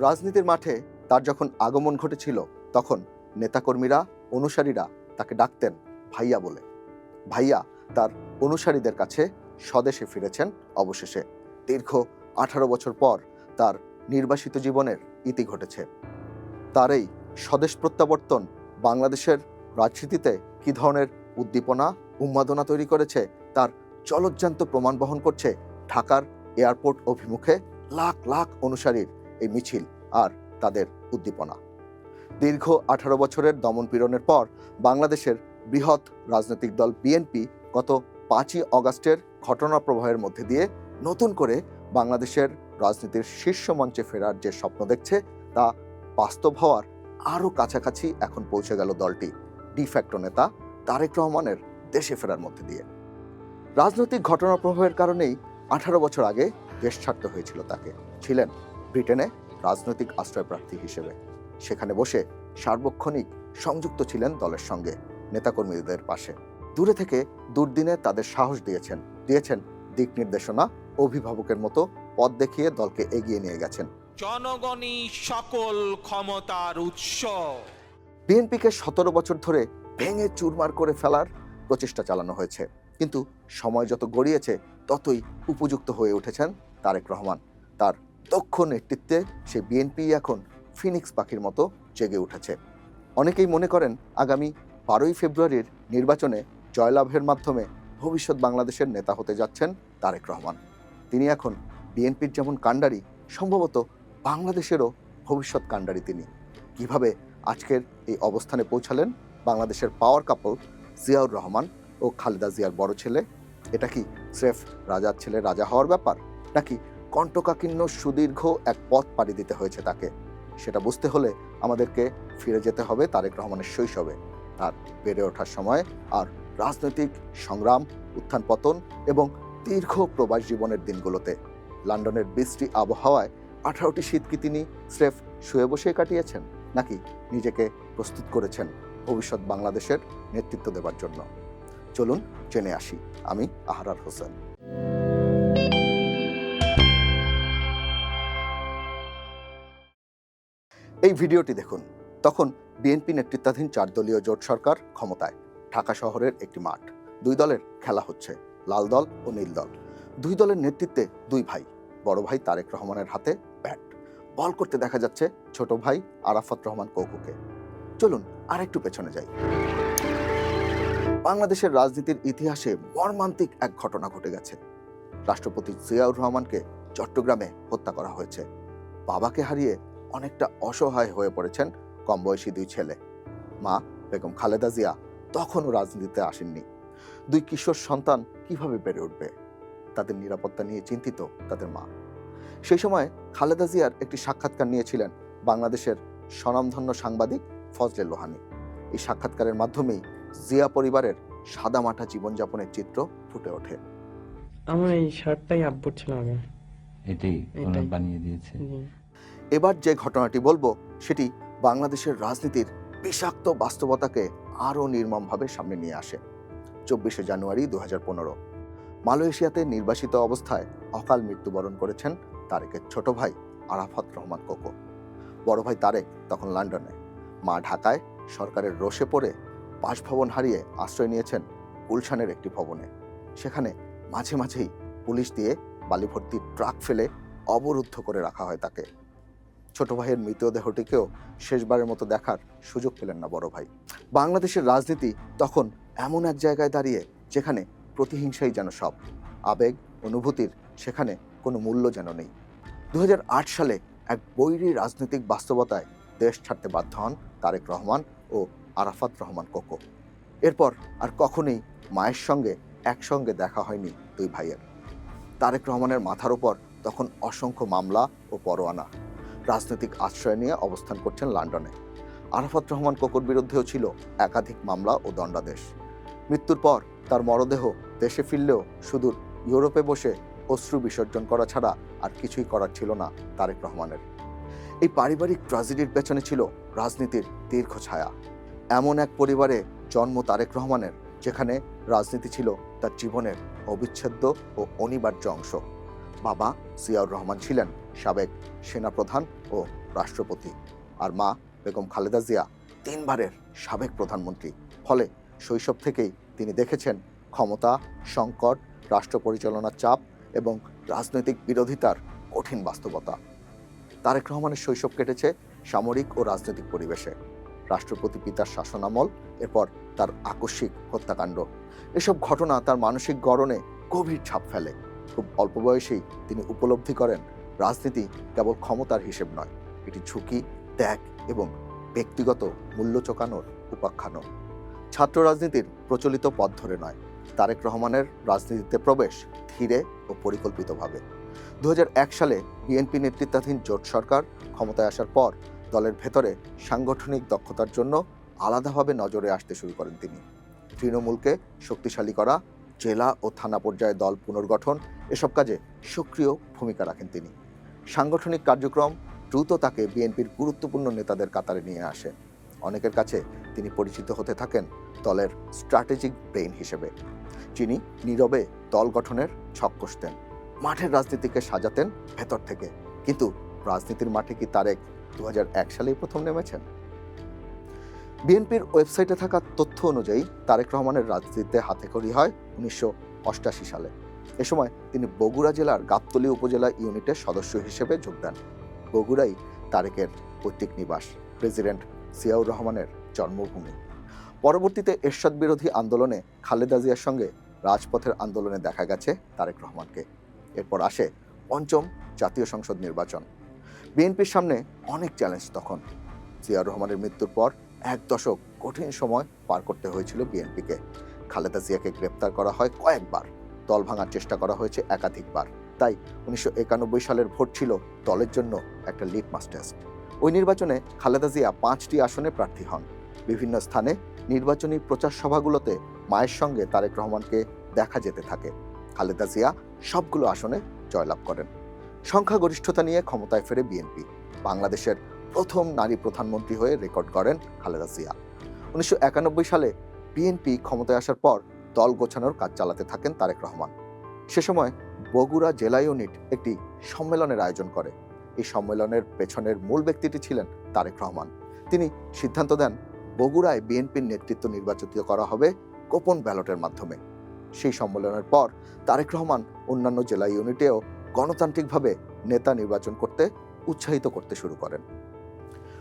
রাজনীতির মাঠে তার যখন আগমন ঘটেছিল, তখন নেতাকর্মীরা, অনুসারীরা তাকে ডাকতেন ভাইয়া বলে। ভাইয়া তার অনুসারীদের কাছে স্বদেশে ফিরেছেন অবশেষে। দীর্ঘ আঠারো বছর পর তার নির্বাসিত জীবনের ইতি ঘটেছে। তার এই স্বদেশ প্রত্যাবর্তন বাংলাদেশের রাজনীতিতে কী ধরনের উদ্দীপনা, উন্মাদনা তৈরি করেছে, তার চলজ্জান্ত প্রমাণ বহন করছে ঢাকার এয়ারপোর্ট অভিমুখে লাখ লাখ অনুসারীর এই মিছিল। আর তাদের উদ্দীপনা। দীর্ঘ আঠারো বছরের দমনপীড়নের পর বাংলাদেশের বৃহৎ রাজনৈতিক দল বিএনপি গত পাঁচই অগাস্টের ঘটনা প্রবাহের মধ্যে দিয়ে নতুন করে বাংলাদেশের রাজনীতির শীর্ষ মঞ্চে ফেরার যে স্বপ্ন দেখছে, তা বাস্তব হওয়ার আরও কাছাকাছি এখন পৌঁছে গেল দলটি ডিফ্যাক্টো নেতা তারেক রহমানের দেশে ফেরার মধ্যে দিয়ে। রাজনৈতিক ঘটনা প্রবাহের কারণেই আঠারো বছর আগে দেশ ছাড়তে হয়েছিল তাকে। ছিলেন ব্রিটেনে রাজনৈতিক আশ্রয়প্রার্থী হিসেবে। সেখানে বসে সার্বক্ষণিক সংযুক্ত ছিলেন দলের সঙ্গে নেতাকর্মীদের পাশে। দূরে থেকে দুর্দিনে তাদের সাহস দিয়েছেন দিয়েছেন দিক নির্দেশনা অভিভাবকের মতো পথ দেখিয়ে দলকে এগিয়ে নিয়ে গেছেন। জনগণই সকল ক্ষমতার উৎস। বিএনপিকে সতেরো বছর ধরে ভেঙে চুরমার করে ফেলার প্রচেষ্টা চালানো হয়েছে। কিন্তু সময় যত গড়িয়েছে ততই উপযুক্ত হয়ে উঠেছেন তারেক রহমান। তার দক্ষ নেতৃত্বে সে বিএনপি এখন ফিনিক্স পাখির মতো জেগে উঠেছে। অনেকেই মনে করেন আগামী বারোই ফেব্রুয়ারির নির্বাচনে জয়লাভের মাধ্যমে ভবিষ্যৎ বাংলাদেশের নেতা হতে যাচ্ছেন তারেক রহমান। তিনি এখন বিএনপির যেমন কাণ্ডারি, সম্ভবত বাংলাদেশেরও ভবিষ্যৎ কাণ্ডারি তিনি। কীভাবে আজকের এই অবস্থানে পৌঁছালেন বাংলাদেশের পাওয়ার কাপল জিয়াউর রহমান ও খালেদা জিয়ার বড় ছেলে? এটা কি স্রেফ রাজার ছেলে রাজা হওয়ার ব্যাপার? নাকি কণ্ঠকাকীর্ণ সুদীর্ঘ এক পথ পাড়ি দিতে হয়েছে তাকে। সেটা বুঝতে হলে আমাদেরকে ফিরে যেতে হবে তারেক রহমানের শৈশবে। তার বেড়ে ওঠার সময় আর রাজনৈতিক সংগ্রাম, উত্থান পতন এবং দীর্ঘ প্রবাস জীবনের দিনগুলোতে। লন্ডনের বৃষ্টি আবহাওয়ায় আঠারোটি শীত কি তিনি স্রেফ শুয়ে বসেই কাটিয়েছেন, নাকি নিজেকে প্রস্তুত করেছেন ভবিষ্যৎ বাংলাদেশের নেতৃত্ব দেবার জন্য? চলুন জেনে আসি। আমি আহরার হোসেন। এই ভিডিওটি দেখুন। তখন বিএনপি নেতৃত্বাধীন চার দলীয় জোট সরকার ক্ষমতায়, ঢাকা শহরের একটি মাঠ। দুই দলের খেলা হচ্ছে, লাল দল ও নীল দল। দুই দলের নেতৃত্বে দুই ভাই, বড় ভাই তারেক রহমানের হাতে ব্যাট। বল করতে দেখা যাচ্ছে ছোট ভাই আরাফাত রহমান কৌকুকে। চলুন আর একটু পেছনে যাই। বাংলাদেশের রাজনীতির ইতিহাসে মর্মান্তিক এক ঘটনা ঘটে গেছে। রাষ্ট্রপতি জিয়াউর রহমানকে চট্টগ্রামে হত্যা করা হয়েছে। বাবাকে হারিয়ে অনেকটা অসহায় হয়ে পড়েছেন কম বয়সী দুই ছেলে। মা বেগম খালেদা জিয়া তখনও রাজনীতিতে আসেননি। দুই কিশোর সন্তান কীভাবে বেড়ে উঠবে? তাদের নিরাপত্তা নিয়ে চিন্তিত তাদের মা। সেই সময় খালেদা জিয়ার একটি সাক্ষাৎকার নিয়েছিলেন বাংলাদেশের স্বনামধন্য সাংবাদিক ফজলে লোহানি। এই সাক্ষাৎকারের মাধ্যমেই জিয়া পরিবারের সাদামাটা জীবনযাপনের চিত্র ফুটে ওঠে। আমার এই শার্টটাই আব্বুর ছিল আগে। এটাই বানিয়ে দিয়েছে। জি। এবার যে ঘটনাটি বলব, সেটি বাংলাদেশের রাজনীতির বিষাক্ত বাস্তবতাকে আরও নির্মমভাবে সামনে নিয়ে আসে। চব্বিশে জানুয়ারি দু পনেরো, মালয়েশিয়াতে নির্বাসিত অবস্থায় অকাল মৃত্যুবরণ করেছেন তারেকের ছোট ভাই আরাফাত রহমান কোকো। বড় ভাই তারেক তখন লন্ডনে, মা ঢাকায় সরকারের রোষে পড়ে বাসভবন হারিয়ে আশ্রয় নিয়েছেন গুলশানের একটি ভবনে। সেখানে মাঝে মাঝেই পুলিশ দিয়ে বালিভর্তি ট্রাক ফেলে অবরুদ্ধ করে রাখা হয় তাকে। ছোট ভাইয়ের মৃতদেহটিকেও শেষবারের মতো দেখার সুযোগ পেলেন না বড় ভাই। বাংলাদেশের রাজনীতি তখন এমন এক জায়গায় দাঁড়িয়ে যেখানে প্রতিহিংসাই যেন সব। আবেগ, অনুভূতির সেখানে কোনো মূল্য যেন নেই। দু হাজার আট সালে এক বৈরী রাজনৈতিক বাস্তবতায় দেশ ছাড়তে বাধ্য হন তারেক রহমান ও আরাফাত রহমান কোকো। এরপর আর কখনোই মায়ের সঙ্গে একসঙ্গে দেখা হয়নি দুই ভাইয়ের। তারেক রহমানের মাথার ওপর তখন অসংখ্য মামলা ও পরোয়ানা। রাজনৈতিক আশ্রয় নিয়ে অবস্থান করছেন লন্ডনে। আরাফাত রহমান কোকোর বিরুদ্ধেও ছিল একাধিক মামলা ও দণ্ডাদেশ। মৃত্যুর পর তার মরদেহ দেশে ফিরলেও সুদূর ইউরোপে বসে অশ্রু বিসর্জন করা ছাড়া আর কিছুই করার ছিল না তারেক রহমানের। এই পারিবারিক ট্র্যাজেডির পেছনে ছিল রাজনীতির দীর্ঘ ছায়া। এমন এক পরিবারে জন্ম তারেক রহমানের, যেখানে রাজনীতি ছিল তার জীবনের অবিচ্ছেদ্য ও অনিবার্য অংশ। বাবা সিয়াউর রহমান ছিলেন সাবেক সেনাপ্রধান ও রাষ্ট্রপতি আর মা বেগম খালেদা জিয়া তিনবারের সাবেক প্রধানমন্ত্রী। ফলে শৈশব থেকেই তিনি দেখেছেন ক্ষমতা, সংকট, রাষ্ট্র পরিচালনার চাপ এবং রাজনৈতিক বিরোধিতার কঠিন বাস্তবতা। তারেক রহমানের শৈশব কেটেছে সামরিক ও রাজনৈতিক পরিবেশে। রাষ্ট্রপতি পিতার শাসনামল, এরপর তার আকস্মিক হত্যাকাণ্ড। এসব ঘটনা তার মানসিক গড়নে গভীর ছাপ ফেলে। খুব অল্প বয়সেই তিনি উপলব্ধি করেন রাজনীতি কেবল ক্ষমতার হিসেব নয়, এটি ঝুঁকি, ত্যাগ এবং ব্যক্তিগত মূল্য চোকানোর উপাখ্যানও। ছাত্র রাজনীতির প্রচলিত পথ ধরে নয়, তারেক রহমানের রাজনীতিতে প্রবেশ ধীরে ও পরিকল্পিতভাবে। দু হাজার এক সালে বিএনপি নেতৃত্বাধীন জোট সরকার ক্ষমতায় আসার পর দলের ভেতরে সাংগঠনিক দক্ষতার জন্য আলাদাভাবে নজরে আসতে শুরু করেন তিনি। তৃণমূলকে শক্তিশালী করা, জেলা ও থানা পর্যায়ে দল পুনর্গঠন, এসব কাজে সক্রিয় ভূমিকা রাখেন তিনি। সাংগঠনিক কার্যক্রম দ্রুত তাকে বিএনপির গুরুত্বপূর্ণ নেতাদের কাতারে নিয়ে আসে। অনেকের কাছে তিনি পরিচিত হতে থাকেন দলের স্ট্র্যাটেজিক ব্রেইন হিসেবে। যিনি নীরবে দল গঠনের ছক কষতেন। মাঠের রাজনীতিকে সাজাতেন ভেতর থেকে। কিন্তু রাজনীতির মাঠে কি তারেক দু হাজার এক সালেই প্রথম নেমেছেন? বিএনপির ওয়েবসাইটে থাকা তথ্য অনুযায়ী তারেক রহমানের রাজনীতিতে হাতেখড়ি হয় উনিশশো সালে। এ সময় তিনি বগুড়া জেলার গাবতলী উপজেলা ইউনিটের সদস্য হিসেবে যোগ দেন। বগুড়াই তারেকের পৈতৃক নিবাস, প্রেসিডেন্ট জিয়াউর রহমানের জন্মভূমি। পরবর্তীতে এরশাদ বিরোধী আন্দোলনে খালেদা জিয়ার সঙ্গে রাজপথের আন্দোলনে দেখা গেছে তারেক রহমানকে। এরপর আসে পঞ্চম জাতীয় সংসদ নির্বাচন। বিএনপির সামনে অনেক চ্যালেঞ্জ তখন। জিয়াউর রহমানের মৃত্যুর পর এক দশক কঠিন সময় পার করতে হয়েছিল বিএনপিকে। খালেদা জিয়াকে গ্রেপ্তার করা হয় কয়েকবার। দল ভাঙার চেষ্টা করা হয়েছে একাধিকবার। তাই উনিশশো একানব্বই সালের ভোট ছিল দলের জন্য একটা লিটমাস টেস্ট। ওই নির্বাচনে খালেদা জিয়া পাঁচটি আসনে প্রার্থী হন। বিভিন্ন স্থানে নির্বাচনী প্রচার সভাগুলোতে মায়ের সঙ্গে তারেক রহমানকে দেখা যেতে থাকে। খালেদা জিয়া সবগুলো আসনে জয়লাভ করেন। সংখ্যাগরিষ্ঠতা নিয়ে ক্ষমতায় ফেরে বিএনপি। বাংলাদেশের প্রথম নারী প্রধানমন্ত্রী হয়ে রেকর্ড করেন খালেদা জিয়া। উনিশশো একানব্বই সালে বিএনপি ক্ষমতায় আসার পর দল গোছানোর কাজ চালাতে থাকেন তারেক রহমান। সে সময় বগুড়া জেলা ইউনিট একটি সম্মেলনের আয়োজন করে। এই সম্মেলনের পেছনের মূল ব্যক্তিটি ছিলেন তারেক রহমান। তিনি সিদ্ধান্ত দেন, বগুড়ায় বিএনপির নেতৃত্ব নির্বাচিত করা হবে গোপন ব্যালটের মাধ্যমে। সেই সম্মেলনের পর তারেক রহমান অন্যান্য জেলা ইউনিটেও গণতান্ত্রিকভাবে নেতা নির্বাচন করতে উৎসাহিত করতে শুরু করেন।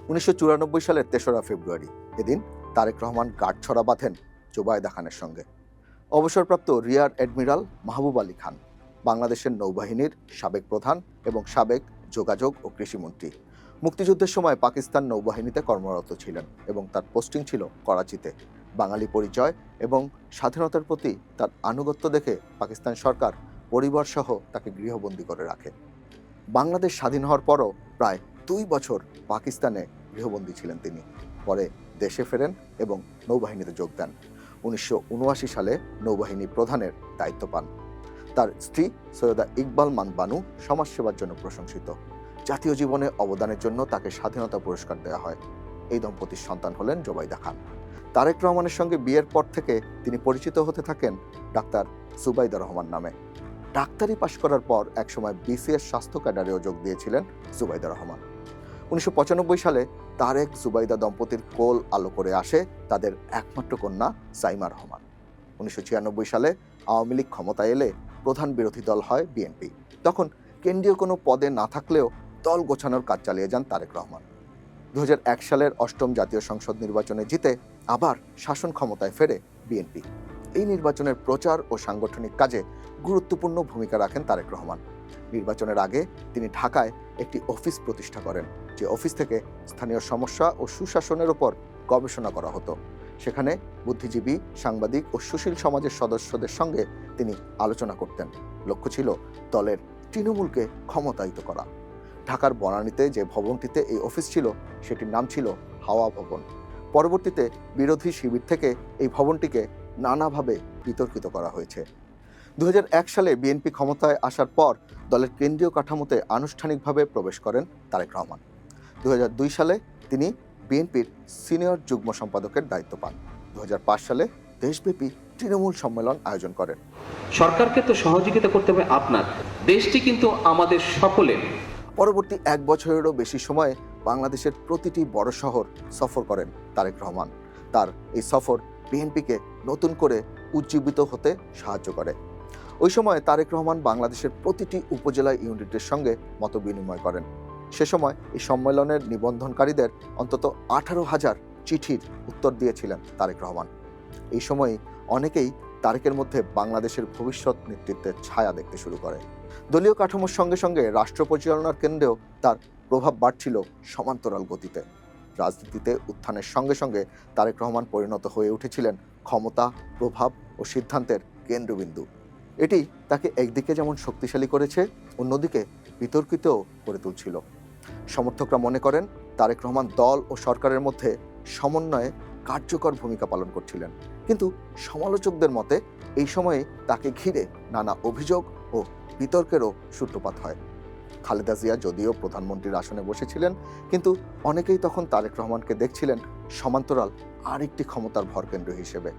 উনিশশো চুরানব্বই সালের তেসরা ফেব্রুয়ারি, এদিন তারেক রহমান গাঁটছড়া বাঁধেন জোবায়দা খানের সঙ্গে। অবসরপ্রাপ্ত রিয়ার অ্যাডমিরাল মাহবুব আলী খান, বাংলাদেশের নৌবাহিনীর সাবেক প্রধান এবং সাবেক যোগাযোগ ও কৃষিমন্ত্রী। মুক্তিযুদ্ধের সময় পাকিস্তান নৌবাহিনীতে কর্মরত ছিলেন এবং তার পোস্টিং ছিল করাচিতে। বাঙালি পরিচয় এবং স্বাধীনতার প্রতি তার আনুগত্য দেখে পাকিস্তান সরকার, পরিবারসহ তাকে গৃহবন্দী করে রাখে। বাংলাদেশ স্বাধীন হওয়ার পরও প্রায় দুই বছর পাকিস্তানে গৃহবন্দী ছিলেন তিনি। পরে দেশে ফেরেন এবং নৌবাহিনীতে যোগ দেন। উনিশশো সালে নৌবাহিনী প্রধানের দায়িত্ব পান। তার স্ত্রী সৈয়দা ইকবাল মান বানু সমাজসেবার জন্য প্রশংসিত। জাতীয় জীবনে অবদানের জন্য তাকে স্বাধীনতা পুরস্কার দেওয়া হয়। এই দম্পতির সন্তান হলেন জোবাইদা খান। তারেক রহমানের সঙ্গে বিয়ের পর থেকে তিনি পরিচিত হতে থাকেন ডাক্তার সুবাইদা রহমান নামে। ডাক্তারি পাশ করার পর একসময় বিসিএস স্বাস্থ্য ক্যাডারেও যোগ দিয়েছিলেন জুবাইদা রহমান। উনিশশো পঁচানব্বই সালে তারেক, জুবাইদা দম্পতির কোল আলো করে আসে তাদের একমাত্র কন্যা সাইমা রহমান। উনিশশো ছিয়ানব্বই সালে আওয়ামী লীগ ক্ষমতায় এলে প্রধান বিরোধী দল হয় বিএনপি। তখন কেন্দ্রীয় কোনো পদে না থাকলেও দল গোছানোর কাজ চালিয়ে যান তারেক রহমান। দু হাজার এক সালের অষ্টম জাতীয় সংসদ নির্বাচনে জিতে আবার শাসন ক্ষমতায় ফেরে বিএনপি। এই নির্বাচনের প্রচার ও সাংগঠনিক কাজে গুরুত্বপূর্ণ ভূমিকা রাখেন তারেক রহমান। নির্বাচনের আগে তিনি ঢাকায় একটি অফিস প্রতিষ্ঠা করেন, যে অফিস থেকে স্থানীয় সমস্যা ও সুশাসনের ওপর গবেষণা করা হতো। সেখানে বুদ্ধিজীবী, সাংবাদিক ও সুশীল সমাজের সদস্যদের সঙ্গে তিনি আলোচনা করতেন। লক্ষ্য ছিল দলের তৃণমূলকে ক্ষমতায়িত করা। ঢাকার বনানীতে যে ভবনটিতে এই অফিস ছিল, সেটির নাম ছিল হাওয়া ভবন। পরবর্তীতে বিরোধী শিবির থেকে এই ভবনটিকে নানাভাবে বিতর্কিত করা হয়েছে। দু হাজার এক সালে বিএনপি ক্ষমতায় আসার পর দলের কেন্দ্রীয় কাঠামোতে আনুষ্ঠানিকভাবে প্রবেশ করেন তারেক রহমান। দু হাজার দুই সালে তিনি বিএনপির সিনিয়র যুগ্ম সম্পাদকের দায়িত্ব পান। দু হাজার পাঁচ সালে দেশব্যাপী তৃণমূল সম্মেলন আয়োজন করেন। সরকারকে তো সহযোগিতা করতে হবে আপনার। দেশটি কিন্তু আমাদের সকলের। পরবর্তী এক বছরেরও বেশি সময়ে বাংলাদেশের প্রতিটি বড় শহর সফর করেন তারেক রহমান। তার এই সফর বিএনপিকে নতুন করে উজ্জীবিত হতে সাহায্য করে। ওই সময় তারেক রহমান বাংলাদেশের প্রতিটি উপজেলা ইউনিটের সঙ্গে মত বিনিময় করেন। সে সময় এই সম্মেলনের নিবন্ধনকারীদের অন্তত আঠারো হাজার চিঠির উত্তর দিয়েছিলেন তারেক রহমান। এই সময়ে অনেকেই তারেকের মধ্যে বাংলাদেশের ভবিষ্যৎ নেতৃত্বের ছায়া দেখতে শুরু করে। দলীয় কাঠামোর সঙ্গে সঙ্গে রাষ্ট্র পরিচালনার কেন্দ্রেও তার প্রভাব বাড়ছিল সমান্তরাল গতিতে। রাজনীতিতে উত্থানের সঙ্গে সঙ্গে তারেক রহমান পরিণত হয়ে উঠেছিলেন ক্ষমতা, প্রভাব ও সিদ্ধান্তের কেন্দ্রবিন্দু। এটি তাকে একদিকে যেমন শক্তিশালী করেছে, অন্যদিকে বিতর্কিতও করে তুলছিল। সমর্থকরা মনে করেন, তারেক রহমান দল ও সরকারের মধ্যে সমন্বয়ে কার্যকর ভূমিকা পালন করছিলেন। কিন্তু সমালোচকদের মতে, এই সময়ে তাকে ঘিরে নানা অভিযোগ ও বিতর্কেরও সূত্রপাত হয়। খালেদা জিয়া যদিও প্রধানমন্ত্রীর আসনে বসেছিলেন, কিন্তু অনেকেই তখন তারেক রহমানকে দেখছিলেন সমান্তরাল আরেকটি ক্ষমতার ভরকেন্দ্র হিসেবে।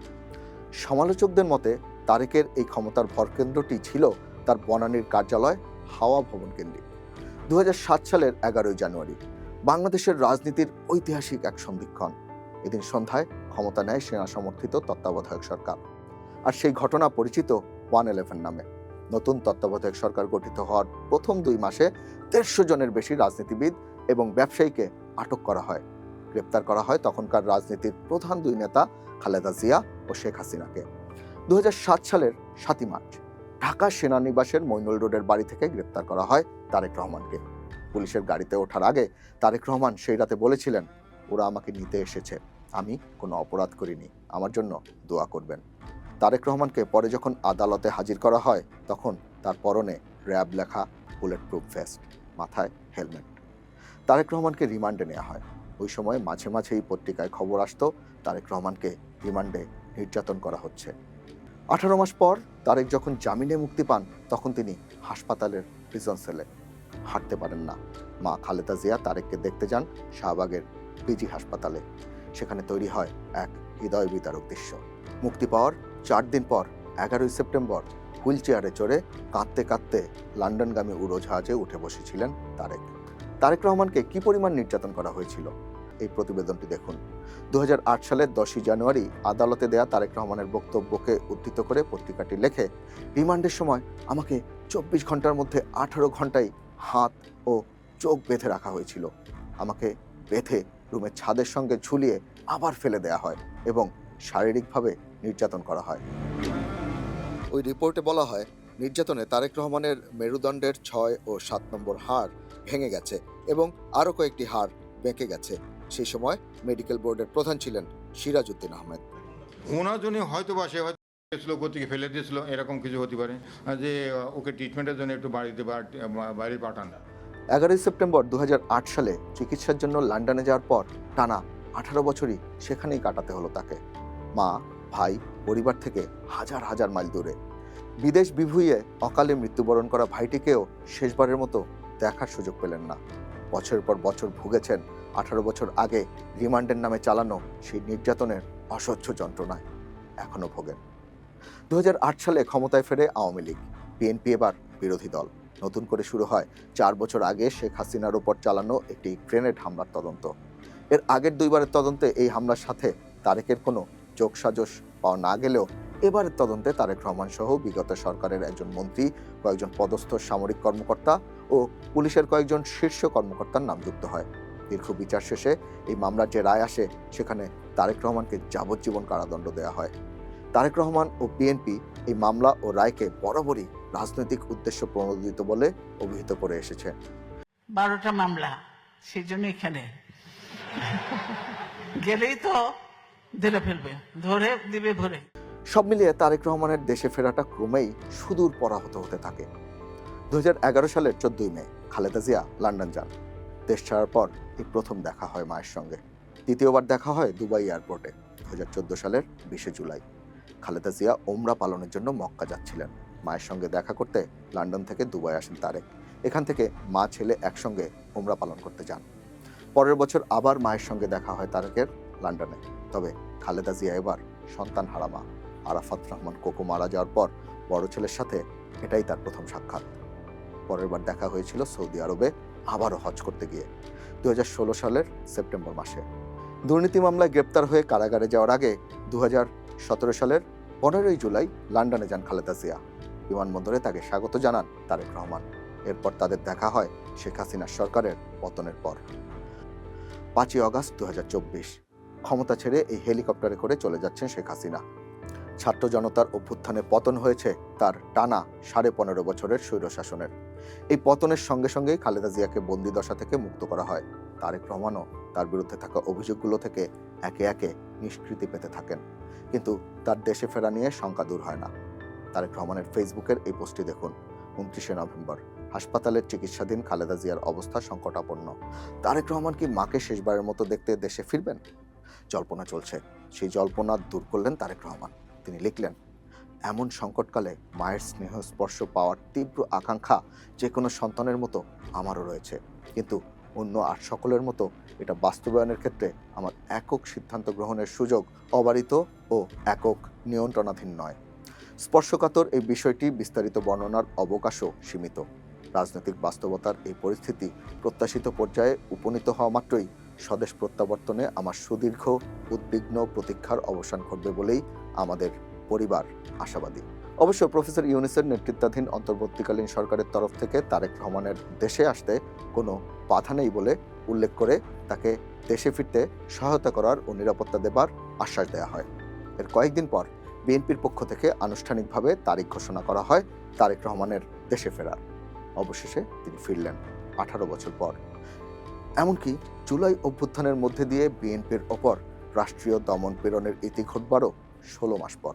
সমালোচকদের মতে, তারেকের এই ক্ষমতার ভরকেন্দ্রটি ছিল তার বনানীর কার্যালয় হাওয়া ভবন কেন্দ্রিক। দু সালের এগারোই জানুয়ারি, বাংলাদেশের রাজনীতির ঐতিহাসিক এক সন্ধিক্ষণ। এদিন সন্ধ্যায় ক্ষমতা নেয় সেনা সমর্থিত তত্ত্বাবধায়ক সরকার। আর সেই ঘটনা পরিচিত ওয়ান ইলেভেন নামে। নতুন তত্ত্বাবধায়ক সরকার গঠিত হওয়ার প্রথম দুই মাসে দেড়শো জনের বেশি রাজনীতিবিদ এবং ব্যবসায়ীকে আটক করা হয়। গ্রেপ্তার করা হয় তখনকার রাজনীতির প্রধান দুই নেতা খালেদা জিয়া ও শেখ হাসিনাকে। দু হাজার সাত সালের সাতই মার্চ, ঢাকা সেনানিবাসের মইনুল রোডের বাড়ি থেকে গ্রেপ্তার করা হয় তারেক রহমানকে। পুলিশের গাড়িতে ওঠার আগে তারেক রহমান সেই রাতে বলেছিলেন, ওরা আমাকে নিতে এসেছে, আমি কোনো অপরাধ করিনি, আমার জন্য দোয়া করবেন। তারেক রহমানকে পরে যখন আদালতে হাজির করা হয়, তখন তার পরনে র্যাব লেখা বুলেট প্রুফ ভেস্ট, মাথায় হেলমেট। তারেক রহমানকে রিমান্ডে নেওয়া হয়। ওই সময় মাঝে মাঝে এই পত্রিকায় খবর আসতো, তারেক রহমানকে রিমান্ডে নির্যাতন করা হচ্ছে। আঠারো মাস পর তারেক যখন জামিনে মুক্তি পান, তখন তিনি হাসপাতালের প্রিজন সেলে হাঁটতে পারেন না। মা খালেদা জিয়া তারেককে দেখতে যান শাহবাগের পিজি হাসপাতালে। সেখানে তৈরি হয় এক হৃদয় বিতারক দৃশ্য। মুক্তি পাওয়ার চার দিন পর, এগারোই সেপ্টেম্বর হুইল চেয়ারে চড়ে কাঁদতে কাঁদতে লন্ডনগামী উড়োজাহাজে উঠে বসেছিলেন তারেক। তারেক রহমানকে কি পরিমাণ নির্যাতন করা হয়েছিল? এই প্রতিবেদনটি দেখুন। দু হাজার আট সালের দশই জানুয়ারি আদালতে দেয়া তারেক রহমানের বক্তব্যকে উদ্ধৃত করে পত্রিকাটি লেখে, রিমান্ডের সময় আমাকে চব্বিশ ঘণ্টার মধ্যে আঠারো ঘন্টায় হাত ও চোখ বেঁধে রাখা হয়েছিল। আমাকে বেঁধে রুমের ছাদের সঙ্গে ঝুলিয়ে আবার ফেলে দেয়া হয় এবং শারীরিকভাবে নির্যাতন করা হয়। ওই রিপোর্টে বলা হয়, নির্যাতনে তারেক রহমানের মেরুদণ্ডের ছয় ও সাত নম্বর হাড় ভেঙে গেছে এবং আরও কয়েকটি হাড় বেঁকে গেছে। সেই সময় মেডিকেল বোর্ডের প্রধান ছিলেন সিরাজউদ্দিন আহমেদ। ওনার জন্য হয়তো বা সে হয়তো গতিকে ফেলে দিয়েছিল এরকম কিছু হতে পারে। যে ওকে ট্রিটমেন্টের জন্য একটু বাড়িতে বাইরে পাঠান। এগারোই সেপ্টেম্বর দু হাজার আট সালে চিকিৎসার জন্য লন্ডনে যাওয়ার পর টানা আঠারো বছরই সেখানেই কাটাতে হলো তাকে। মা ভাই পরিবার থেকে হাজার হাজার মাইল দূরে। বিদেশ বিভুইয়ে অকালে মৃত্যুবরণ করা ভাইটিকেও শেষবারের মতো দেখার সুযোগ পেলেন না। বছরের পর বছর ভুগেছেন আঠারো বছর আগে রিমান্ডের নামে চালানো সেই নির্যাতনের অসহ্য যন্ত্রণায় এখনও ভোগেন। দু হাজার আট সালে ক্ষমতায় ফেরে আওয়ামী লীগ, বিএনপি এবার বিরোধী দল। নতুন করে শুরু হয় চার বছর আগে শেখ হাসিনার উপর চালানো একটি গ্রেনেড হামলার তদন্ত। এর আগের দুইবারের তদন্তে এই হামলার সাথে তারেকের কোনো যোগসাজশ পাওয়া না গেলেও এবারের তদন্তে তারেক রহমান সহ বিগত সরকারের একজন মন্ত্রী, কয়েকজন পদস্থ সামরিক কর্মকর্তা ও পুলিশের কয়েকজন শীর্ষ কর্মকর্তার নাম যুক্ত হয়। দীর্ঘ বিচার শেষে এই মামলার যে রায় আসে সেখানে তারেক রহমানকে যাবজ্জীবন কারাদণ্ড দেওয়া হয়। তারেক রহমান ও বিএনপি এই মামলা ও রায়কে বরাবরই রাজনৈতিক উদ্দেশ্য প্রণোদিত বলে অভিহিত করে এসেছে। বারোটা মামলা সেই জন্য এখানে। গেলেই তো ধরে ফেলবে ধরে দিবে ভরে সব মিলিয়ে তারেক রহমানের দেশে ফেরাটা ক্রমেই সুদূর পরাহত হতে থাকে। দু হাজার এগারো সালের চোদ্দই মে খালেদা জিয়া লন্ডন যান। দেশ ছাড়ার পর এই প্রথম দেখা হয় মায়ের সঙ্গে। দ্বিতীয়বার দেখা হয় দুবাই এয়ারপোর্টে দু হাজার চোদ্দ সালের বিশে জুলাই। খালেদা জিয়া ওমরা পালনের জন্য মক্কা যাচ্ছিলেন। মায়ের সঙ্গে দেখা করতে লন্ডন থেকে দুবাই আসেন তারেক। এখান থেকে মা, ছেলে একসঙ্গে ওমরা পালন করতে যান। পরের বছর আবার মায়ের সঙ্গে দেখা হয় তারেকের লন্ডনে। তবে খালেদা জিয়া এবার সন্তান হারা মা। আরাফাত রহমান কোকো মারা যাওয়ার পর বড় ছেলের সাথে এটাই তার প্রথম সাক্ষাৎ। পরের বার দেখা হয়েছিল সৌদি আরবে। আবারও হজ করতে গিয়ে। দু হাজার ষোলো সালের সেপ্টেম্বর মাসে। দুর্নীতি মামলায় গ্রেপ্তার হয়ে কারাগারে যাওয়ার আগে দুহাজার সতেরো সালের পনেরোই জুলাই লন্ডনে যান খালেদা জিয়া। বিমানবন্দরে তাকে স্বাগত জানান তারেক রহমান। এরপর তাদের দেখা হয় শেখ হাসিনার সরকারের পতনের পর। পাঁচই অগাস্ট দু হাজার চব্বিশ। ক্ষমতা ছেড়ে এই হেলিকপ্টারে করে চলে যাচ্ছেন শেখ হাসিনা। ছাত্র জনতার অভ্যুত্থানে পতন হয়েছে তার টানা সাড়ে পনেরো বছরের স্বৈরশাসনের। এই পতনের সঙ্গে সঙ্গেই খালেদা জিয়াকে বন্দি দশা থেকে মুক্ত করা হয়। তারেক রহমানও তার বিরুদ্ধে থাকা অভিযোগগুলো থেকে একে একে নিষ্কৃতি পেতে থাকেন। কিন্তু তার দেশে ফেরা নিয়ে শঙ্কা দূর হয় না। তারেক রহমানের ফেসবুকের এই পোস্টটি দেখুন, উনত্রিশে নভেম্বর। হাসপাতালের চিকিৎসাধীন খালেদা জিয়ার অবস্থা সংকটাপন্ন। তারেক রহমান কি মাকে শেষবারের মতো দেখতে দেশে ফিরবেন? জল্পনা চলছে। সেই জল্পনা দূর করলেন তারেক রহমান। তিনি লিখলেন এমন সংকটকালে মায়ের স্নেহ স্পর্শ পাওয়ার তীব্র আকাঙ্ক্ষা যে কোনো সন্তানের মতো আমারও রয়েছে। কিন্তু অন্য আর সকলের মতো এটা বাস্তবায়নের ক্ষেত্রে আমার একক সিদ্ধান্ত গ্রহণের সুযোগ অবারিত ও একক নিয়ন্ত্রণাধীন নয়। স্পর্শকাতর এই বিষয়টি বিস্তারিত বর্ণনার অবকাশও সীমিত। রাজনৈতিক বাস্তবতার এই পরিস্থিতি প্রত্যাশিত পর্যায়ে উপনীত হওয়া মাত্রই স্বদেশ প্রত্যাবর্তনে আমার সুদীর্ঘ, উদ্বিগ্ন প্রতীক্ষার অবসান ঘটবে বলেই আমাদের পরিবার আশাবাদী। অবশ্য প্রফেসর ইউনিসের নেতৃত্বাধীন অন্তর্বর্তীকালীন সরকারের তরফ থেকে তারেক রহমানের দেশে আসতে কোনো বাধা নেই বলে উল্লেখ করে তাকে দেশে ফিরতে সহায়তা করার ও নিরাপত্তা দেবার আশ্বাস দেওয়া হয়। এর কয়েকদিন পর বিএনপির পক্ষ থেকে আনুষ্ঠানিকভাবে তারিখ ঘোষণা করা হয় তারেক রহমানের দেশে ফেরার। অবশেষে তিনি ফিরলেন আঠারো বছর পর। এমনকি জুলাই অভ্যুত্থানের মধ্যে দিয়ে বিএনপির ওপর রাষ্ট্রীয় দমন পীড়নের ইতি ঘটবারও ষোলো মাস পর।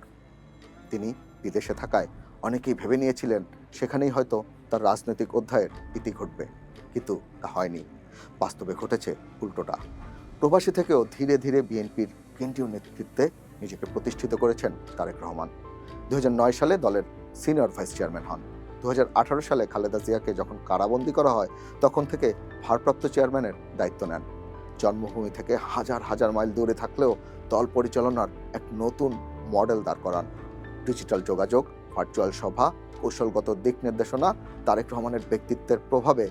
তিনি বিদেশে থাকায় অনেকেই ভেবে নিয়েছিলেন সেখানেই হয়তো তার রাজনৈতিক অধ্যায়ের ইতি ঘটবে। কিন্তু তা হয়নি। বাস্তবে ঘটেছে উল্টোটা। প্রবাসী থেকেও ধীরে ধীরে বিএনপির কেন্দ্রীয় নেতৃত্বে নিজেকে প্রতিষ্ঠিত করেছেন তারেক রহমান। দু হাজার নয় সালে দলের সিনিয়র ভাইস চেয়ারম্যান হন। দু হাজার আঠারো সালে খালেদা জিয়াকে যখন কারাবন্দী করা হয়, তখন থেকে ভারপ্রাপ্ত চেয়ারম্যানের দায়িত্ব নেন। জন্মভূমি থেকে হাজার হাজার মাইল দূরে থাকলেও দল পরিচালনার এক নতুন মডেল দাঁড় করান। ডিজিটাল যোগাযোগ ভার্চুয়াল সভা, কৌশলগত দিক নির্দেশনা, তারেক রহমানের ব্যক্তিত্বের প্রভাবে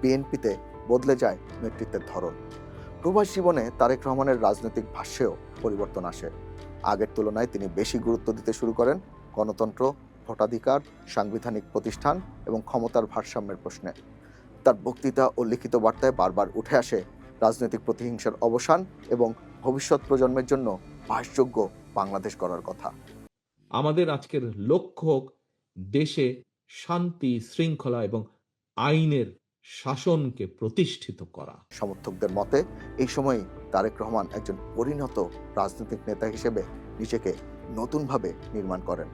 বিএনপিতে বদলে যায় নেতৃত্বের ধরন। প্রবাস জীবনে তারেক রহমানের রাজনৈতিক ভাষ্যেও পরিবর্তন আসে। আগের তুলনায় তিনি বেশি গুরুত্ব দিতে শুরু করেন গণতন্ত্র, ভোটাধিকার, সাংবিধানিক প্রতিষ্ঠান এবং ক্ষমতার ভারসাম্যের প্রশ্নে। তার বক্তৃতা ও লিখিত বার্তায় বারবার উঠে আসে রাজনৈতিক প্রতিহিংসার অবসান এবং ভবিষ্যৎ প্রজন্মের জন্য বাসযোগ্য বাংলাদেশ গড়ার কথা। আমাদের আজকের লক্ষ্য হোক দেশে শান্তি, শৃঙ্খলা এবং আইনের শাসনকে প্রতিষ্ঠিত করা। সমর্থকদের মতে, এই সময় তারেক রহমান একজন পরিণত রাজনৈতিক নেতা হিসেবে নিজেকে নতুনভাবে নির্মাণ করেন।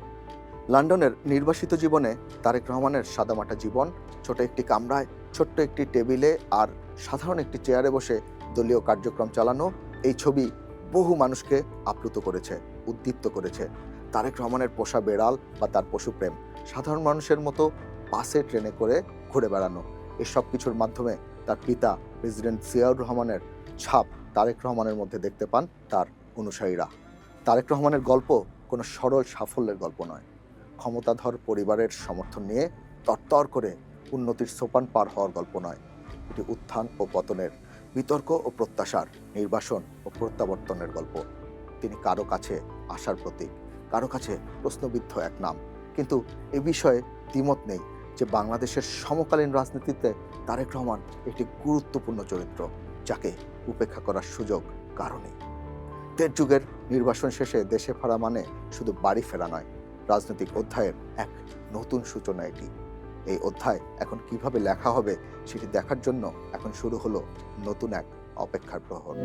লন্ডনের নির্বাসিত জীবনে তারেক রহমানের সাদামাটা জীবন, ছোট একটি কামরায়, ছোট্ট একটি টেবিলে আর সাধারণ একটি চেয়ারে বসে দলীয় কার্যক্রম চালানো, এই ছবি বহু মানুষকে আপ্লুত করেছে, উদ্দীপ্ত করেছে। তারেক রহমানের পোষা বেড়াল বা তার পশুপ্রেম সাধারণ মানুষের মতো বাসে, ট্রেনে করে ঘুরে বেড়ানো। এসব কিছুর মাধ্যমে তার পিতা, প্রেসিডেন্ট জিয়াউর রহমানের ছাপ তারেক রহমানের মধ্যে দেখতে পান তার অনুসারীরা। তারেক রহমানের গল্প কোনো সরল সাফল্যের গল্প নয়। ক্ষমতাধর পরিবারের সমর্থন নিয়ে তরতর করে উন্নতির সোপান পার হওয়ার গল্প নয়। এটি উত্থান ও পতনের, বিতর্ক ও প্রত্যাশার নির্বাসন ও প্রত্যাবর্তনের গল্প। তিনি কারও কাছে আশার প্রতীক। কারও কাছে প্রশ্নবিদ্ধ এক নাম। কিন্তু এ বিষয়ে দ্বিমত নেই যে বাংলাদেশের সমকালীন রাজনীতিতে তারেক রহমান একটি গুরুত্বপূর্ণ চরিত্র, যাকে উপেক্ষা করার সুযোগ কারণে দেড় যুগের নির্বাসন শেষে দেশে ফেরা মানে শুধু বাড়ি ফেরা নয়, রাজনৈতিক অধ্যায়ের এক নতুন সূচনা এটি। এই অধ্যায় এখন কীভাবে লেখা হবে সেটি দেখার জন্য এখন শুরু হলো নতুন এক অপেক্ষার প্রহর।